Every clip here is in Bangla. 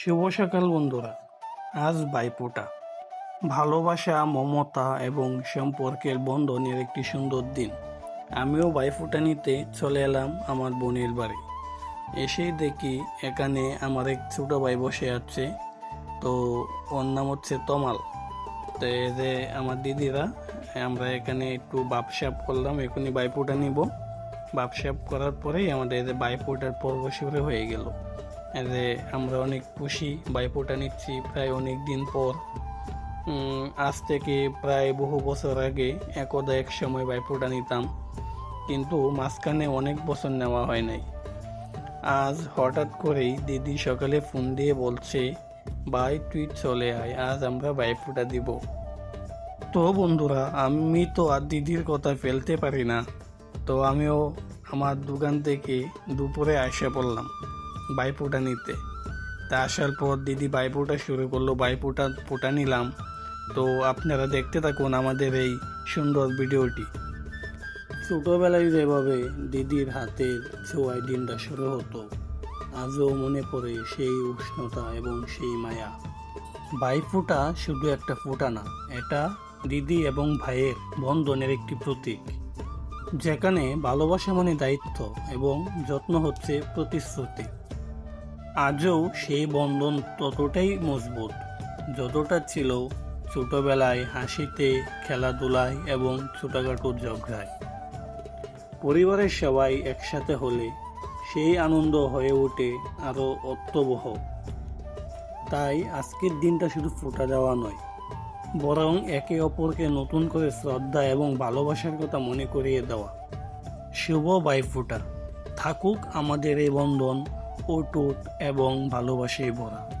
শুভ সকাল, বন্ধুরা। আজ বাইপোটা ভালোবাসা, মমতা এবং সম্পর্কের বন্ধনের একটি সুন্দর দিন। আমিও বাইফোঁটা নিতে চলে এলাম আমার বোনের বাড়ি। এসেই দেখি এখানে আমার এক ছোটো ভাই বসে আছে। তো ওর নাম হচ্ছে তমাল। তো যে আমার দিদিরা, আমরা এখানে একটু বাপসাপ করলাম, এখনই বাইপোটা নিব। বাপসাপ করার পরেই আমাদের যে বাইপোটার পর্ব শুরু হয়ে গেল। যে আমরা অনেক খুশি বাইপোটা নিচ্ছি প্রায় অনেক দিন পর। আজ থেকে প্রায় বহু বছর আগে একদা এক সময় বাইপোটা নিতাম। কিন্তু মাঝখানে অনেক বছর নেওয়া হয় নাই। আজ হঠাৎ করেই দিদি সকালে ফোন দিয়ে বলছে, ভাই তুই চলে আয়, আজ আমরা বাইফোঁটা দিব। তো বন্ধুরা, আমি তো আর দিদির কথা ফেলতে পারি না। তো আমিও আমার দোকান থেকে দুপুরে আসে পড়লাম। বাইপোটা নিতে। তা আসার পর দিদি বাইপোটা শুরু করল, বাইপোটা, পোটা নিলাম। তো আপনারা দেখতে থাকুন আমাদের এই সুন্দর ভিডিওটি। ছোটোবেলায় যেভাবে দিদির হাতের ছোঁয়ায় দিনটা শুরু হতো, আজও মনে পড়ে সেই উষ্ণতা এবং সেই মায়া। বাইফোঁটা শুধু একটা ফোঁটা না, এটা দিদি এবং ভাইয়ের বন্ধনের একটি প্রতীক, যেখানে ভালোবাসা মানে দায়িত্ব এবং যত্ন হচ্ছে প্রতিশ্রুতি। আজও সেই বন্ধন ততটাই মজবুত, যতটা ছিল ছোটবেলায় হাসিতে, খেলাধুলায় এবং ছোটখাটো ঝগড়ায়। পরিবারের সবাই একসাথে হলে সেই আনন্দ হয়ে ওঠে আরও অত্যবহ। তাই আজকের দিনটা শুধু ফোটা দেওয়া নয়, বরং একে অপরকে নতুন করে শ্রদ্ধা এবং ভালোবাসার কথা মনে করিয়ে দেওয়া। শুভ বাইফোঁটা। থাকুক আমাদের এই বন্ধন অটুট এবং ভালোবাসে ভরা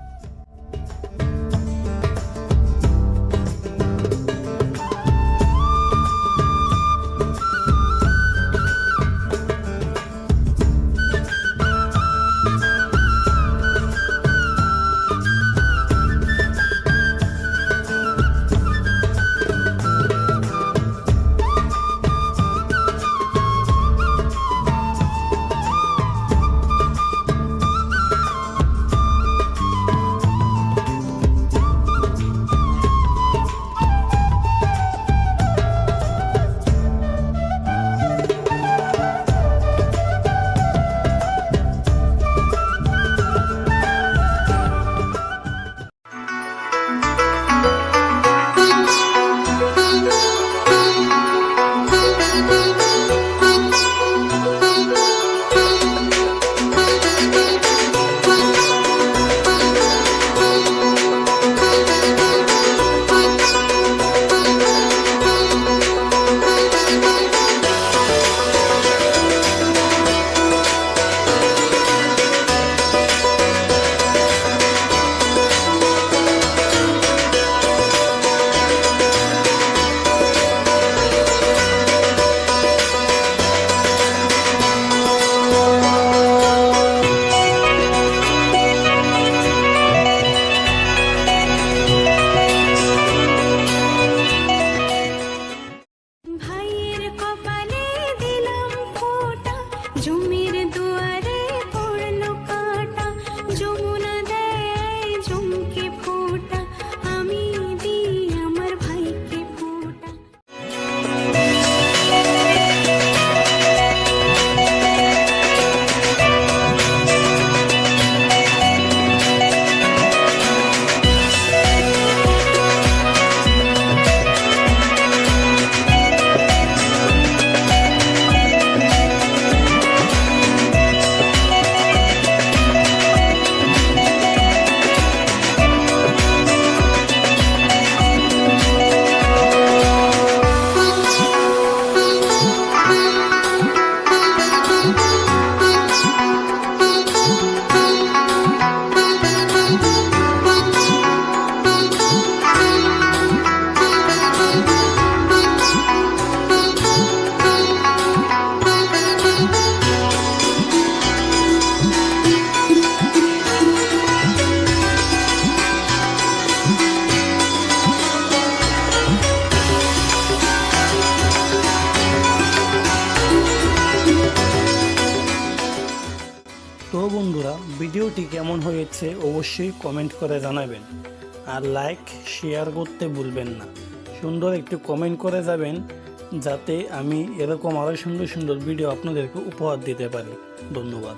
তো বন্ধুরা, ভিডিওটি কেমন হয়েছে অবশ্যই কমেন্ট করে জানাবেন। আর লাইক, শেয়ার করতে ভুলবেন না। সুন্দর একটু কমেন্ট করে যাবেন, যাতে আমি এরকম আরও সুন্দর সুন্দর ভিডিও আপনাদেরকে উপহার দিতে পারি। ধন্যবাদ।